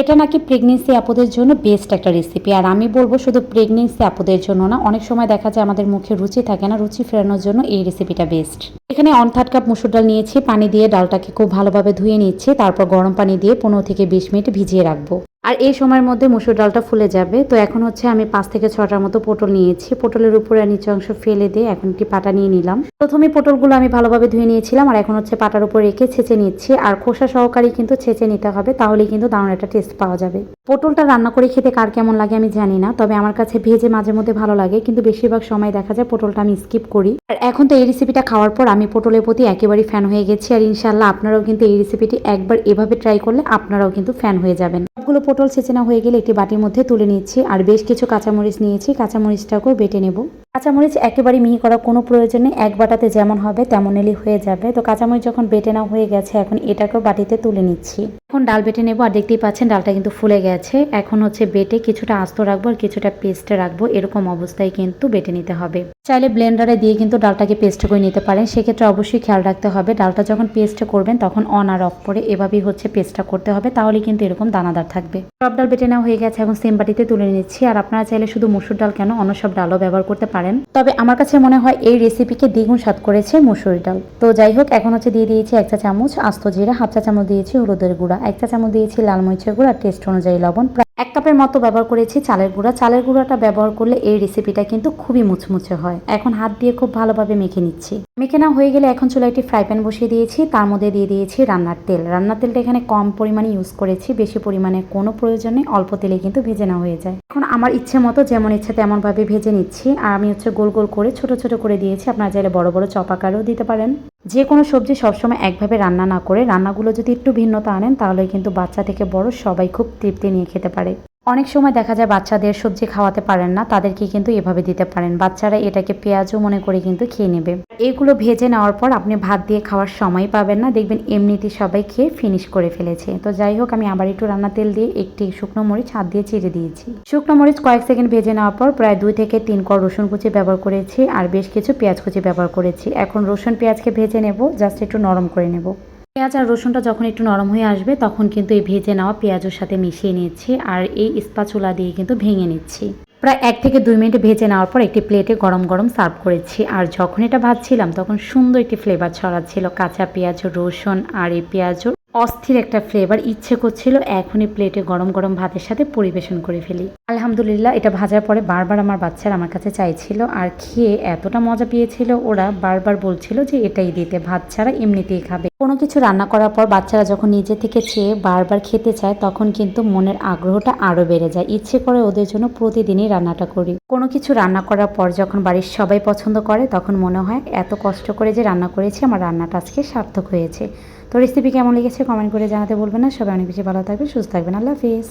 এটা নাকি প্রেগনেন্সি আপুদের জন্য বেস্ট একটা রেসিপি আর আমি বলব শুধু প্রেগনেন্সি আপুদের জন্য না, অনেক সময় দেখা যায় আমাদের মুখে রুচি থাকে না, রুচি ফেরানোর জন্য এই রেসিপিটা বেস্ট এখানে অন থার্ড কাপ মুসুর ডাল নিয়েছি, পানি দিয়ে ডালটাকে খুব ভালোভাবে ধুয়ে নিচ্ছি, তারপর গরম পানি দিয়ে পনেরো থেকে বিশ মিনিট ভিজিয়ে রাখব। আর এই সময়ের মধ্যে মুসুর ডালটা ফুলে যাবে। তো এখন হচ্ছে আমি পাঁচ থেকে ছটার মতো পটল নিয়েছি। পটলের উপরে নিচে অংশ ফেলে দিয়ে এখন একটি পাটা নিয়ে নিলাম। প্রথমে পটলগুলো আমি ভালোভাবে ধুয়ে নিয়েছিলাম আর এখন হচ্ছে পাটার উপর রেখে ছেঁচে নিচ্ছি। আর খোসা সহকারে কিন্তু ছেঁচে নিতে হবে তাহলে কিন্তু দারুণ একটা টেস্ট পাওয়া যাবে। পটলটা রান্না করে খেতে কার কেমন লাগে আমি জানি না, তবে আমার কাছে ভেজে মাঝে মধ্যে ভালো লাগে, কিন্তু বেশিরভাগ সময় দেখা যায় পটলটা আমি স্কিপ করি। আর এখন তো এই রেসিপিটা খাওয়ার পর আমি পটলের প্রতি একেবারেই ফ্যান হয়ে গেছি। আর ইনশাল্লাহ আপনারাও কিন্তু এই রেসিপিটি একবার এভাবে ট্রাই করলে আপনারাও কিন্তু ফ্যান হয়ে যাবেন। সবগুলো পটল সেচেনা হয়ে গেলে একটি বাটির মধ্যে তুলে নিচ্ছি। আর বেশ কিছু কাঁচামরিচ নিয়েছি, কাঁচামরিচটাকেও বেটে নেব। কাঁচামরিচ একেবারে মিহি করার কোনো প্রয়োজনে এক বাটাতে যেমন হবে তেমন এলি হয়ে যাবে। তো কাঁচামরিচ যখন বেটে না হয়ে গেছে, এখন এটাকেও বাটিতে তুলে নিচ্ছি। এখন ডাল বেটে নেব, আর দেখতেই পাচ্ছেন ডালটা কিন্তু ফুলে গেছে। এখন হচ্ছে বেটে কিছুটা আস্ত রাখব আর কিছুটা পেস্টে রাখব, এরকম অবস্থায় কিন্তু বেটে নিতে হবে। চাইলে ব্লেন্ডারে দিয়ে কিন্তু ডালটাকে পেস্ট করে নিতে পারেন। সেক্ষেত্রে অবশ্যই খেয়াল রাখতে হবে, ডালটা যখন পেস্ট করবেন তখন অন আর অফ করে এভাবেই হচ্ছে পেস্টটা করতে হবে, তাহলে কিন্তু এরকম দানাদার থাকবে। সব ডাল বেটে নেওয়া হয়ে গেছে, এখন সেম বাটিতে তুলে নিচ্ছি। আর আপনারা চাইলে শুধু মুসুর ডাল কেন অন্য সব ডালও ব্যবহার করতে পারেন। তবে আমার কাছে মনে হয় এই রেসিপিকে দ্বিগুণ স্বাদ করেছে মুসুর ডাল। তো যাই হোক, এখন হচ্ছে দিয়ে দিয়েছি এক চা চামচ আস্ত জিরা, হাফ চা চামচ দিয়েছি হলুদের গুঁড়া। এক চা চামচ দিয়েছি লাল মরিচের গুঁড়া টেস্ট অনুযায়ী লবণ। এক কাপের মতো ব্যবহার করেছি চালের গুঁড়া। চালের গুঁড়াটা ব্যবহার করলে এই রেসিপিটা কিন্তু খুবই মুচমুচে হয়। এখন হাত দিয়ে খুব ভালোভাবে মেখে নিচ্ছি। মেখে না হয়ে গেলে এখন চুলা একটি ফ্রাই প্যান বসিয়ে দিয়েছি। তার মধ্যে দিয়ে দিয়েছি রান্নার তেল। রান্নার তেলটা এখানে কম পরিমাণে ইউজ করেছি। বেশি পরিমাণে কোনো প্রয়োজন অল্প তেলে কিন্তু ভেজে না হয়ে যায়। এখন আমার ইচ্ছে মতো যেমন ইচ্ছে তেমন ভাবে ভেজে নিচ্ছি। আর আমি হচ্ছে গোল গোল করে ছোট ছোট করে দিয়েছি। আপনারা চাইলে বড় বড় চপাকারও দিতে পারেন। যে কোনো সবজি সবসময় একভাবে রান্না না করে রান্নাগুলো যদি একটু ভিন্নতা আনেন তাহলে কিন্তু বাচ্চা থেকে বড় সবাই খুব তৃপ্তি নিয়ে খেতে পারে। অনেক সময় দেখা যায় বাচ্চাদের সবজি খাওয়াতে পারেন না, তাদেরকে কিন্তু এভাবে দিতে পারেন। বাচ্চারা এটাকে পেঁয়াজও মনে করে কিন্তু খেয়ে নেবে। এগুলো ভেজে নেওয়ার পর আপনি ভাত দিয়ে খাওয়ার সময় পাবেন না। দেখবেন এমনিতেই সবাই খেয়ে ফিনিশ করে ফেলেছে। তো যাই হোক, আমি আবার একটু রান্না তেল দিয়ে একটি শুকনো মরিচ হাত দিয়ে চিড়ে দিয়েছি। শুকনো মরিচ কয়েক সেকেন্ড ভেজে নেওয়ার পর প্রায় দুই থেকে তিন কর রসুন কুচি ব্যবহার করেছি আর বেশ কিছু পেঁয়াজ কুচি ব্যবহার করেছি। এখন রসুন পেঁয়াজকে ভেজে নেব, জাস্ট একটু নরম করে নেব। পেঁয়াজ আর রসুনটা যখন একটু নরম হয়ে আসবে, তখন কিন্তু এই ভেজে নেওয়া পেঁয়াজের সাথে মিশিয়ে নিচ্ছি আর এই স্পাচুলা দিয়ে কিন্তু ভেঙে নিচ্ছি। প্রায় এক থেকে দুই মিনিট ভেজে নেওয়ার পর একটি প্লেটে গরম গরম সার্ভ করেছি। আর যখন এটা ভাজছিলাম, তখন সুন্দর একটি ফ্লেভার ছড়াচ্ছিল। কাঁচা পেঁয়াজ, রসুন আর এই পেঁয়াজ অস্থির একটা ফ্লেভার ইচ্ছে করছিল। এখনই প্লেটে গরম গরম ভাতের সাথে পরিবেশন করে ফেলি। আলহামদুলিল্লাহ, এটা ভাজার পরে বারবার আমার বাচ্চারা আমার কাছে চাইছিল আর খেয়ে এতটা মজা পেয়েছিল। ওরা বারবার বলছিল যে এটাই দিতে, ভাত ছাড়া এমনিতেই খাবে। কোনো কিছু রান্না করার পর বাচ্চারা যখন নিজে থেকে চেয়ে বারবার খেতে চায়, তখন কিন্তু মনের আগ্রহটা আরও বেড়ে যায়। ইচ্ছে করে ওদের জন্য প্রতিদিনই রান্নাটা করি। কোনো কিছু রান্না করার পর যখন বাড়ির সবাই পছন্দ করে, তখন মনে হয় এত কষ্ট করে যে রান্না করেছি, আমার রান্নাটা আজকে সার্থক হয়েছে। তো রেসিপি কেমন লেগেছে কমেন্ট করে জানাতে বলবেন না। সবাই অনেক বেশি ভালো থাকবে সুস্থ থাকবেন। আল্লাহ হাফিজ।